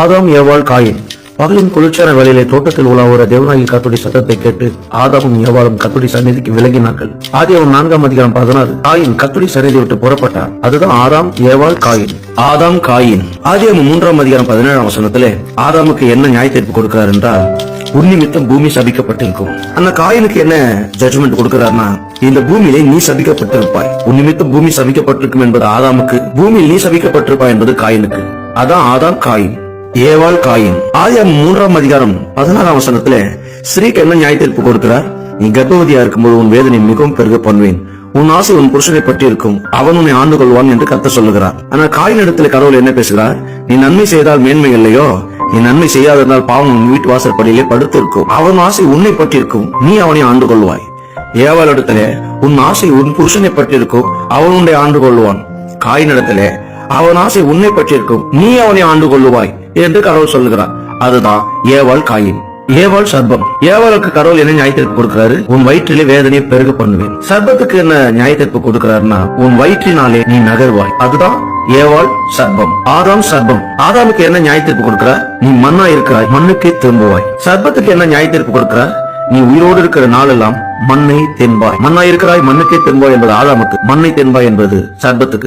ஆதாம் ஏவாள் காயின். பகலின் குளிர்ச்சியான வேலையிலே தோட்டத்தில் உலாவுற தேவநாயகி கத்துடி சத்தத்தை கேட்டு ஆதாமும் ஏவாளும் கத்துடி சந்நிதிக்கு விலகினார்கள். ஆதியாவும் நான்காம் அதிகாரம் பதினாறு. காயின் கத்துடி சந்நிதி விட்டு புறப்பட்டார் அதுதான் ஆதாம் ஏவாள் காயின். ஆதாம் காயின். ஆதியாவும் மூன்றாம் அதிகாரம் பதினேழாம் வசனத்திலே ஆதாமுக்கு என்ன நியாய தீர்ப்பு கொடுக்கிறார் என்றால் உன்னிமித்தம் பூமி சபிக்கப்பட்டிருக்கும். அந்த காயினுக்கு என்ன ஜட்ஜ்மெண்ட் கொடுக்கிறார்னா இந்த பூமியிலே நீ சபிக்கப்பட்டிருப்பாய். உன் நிமித்தம் பூமி சபிக்கப்பட்டிருக்கும் என்பது ஆதாமுக்கு பூமியில் நீ சபிக்கப்பட்டிருப்பாய் என்பது காயினுக்கு. அதான் ஆதாம் காயின். ஏவாள் காயின். ஆதியாம் மூன்றாம் அதிகாரம் பதினாறாம் வசனத்துல ஸ்ரீக்கு என்ன நியாய தீர்ப்பு கொடுக்கிறார். நீ கர்ப்பவதியா இருக்கும்போது உன் வேதனை மிகவும் பெருக பண்ணுவேன். உன் ஆசை உன் புருஷனை பற்றி இருக்கும். அவன் உன்னை ஆண்டு கொள்வான் என்று கத்த சொல்லுகிறார். ஆனா காயின் இடத்துல கடவுள் என்ன பேசுகிறார்? நீ நன்மை செய்தால் மேன்மை இல்லையோ? நீ நன்மை செய்யாதிருந்தால் பாவம் உன் வீட்டு வாசற்படியிலே படுத்திருக்கும். அவன் ஆசை உன்னை பற்றிருக்கும் நீ அவனை ஆண்டு கொள்வாய். ஏவாள் இடத்துல உன் ஆசை உன் புருஷனை பற்றிருக்கும் அவன் உன்னை ஆண்டு கொள்வான். காயினிடத்துல அவன் ஆசை உன்னை பற்றியிருக்கும். நீ அவனை ஆண்டு கொள்ளுவாய் என்று கடவுள் சொல்லுகிறார். அதுதான் ஏவாள் காயின். ஏவாள் சர்பம் ஏவாளுக்கு கடவுள் என்ன நியாயத்திற்கு கொடுக்கிறாரு? உன் வயிற்றிலே வேதனையை பெருக பண்ணுவேன். சர்பத்துக்கு என்ன நியாயத்திற்கு கொடுக்கிறாருன்னா உன் வயிற்றினாலே நீ நகர்வாய். அதுதான் ஏவாள் சர்பம் ஆதாம் சர்பம் ஆதாமுக்கு என்ன நியாயத்திற்கு கொடுக்கிறார்? நீ மண்ணா இருக்கிறாய் மண்ணுக்கே திரும்புவாய். சர்பத்துக்கு என்ன நியாயத்திற்கு கொடுக்கிறார்? நீ உயிரோடு இருக்கிற நாளெல்லாம் மண்ணை தென்பாய். மண்ணா இருக்கிறாய் மண்ணுக்கே தென்பாய் என்பது ஆதாமுக்கு. மண்ணை தென்பாய் என்பது சர்பத்துக்கு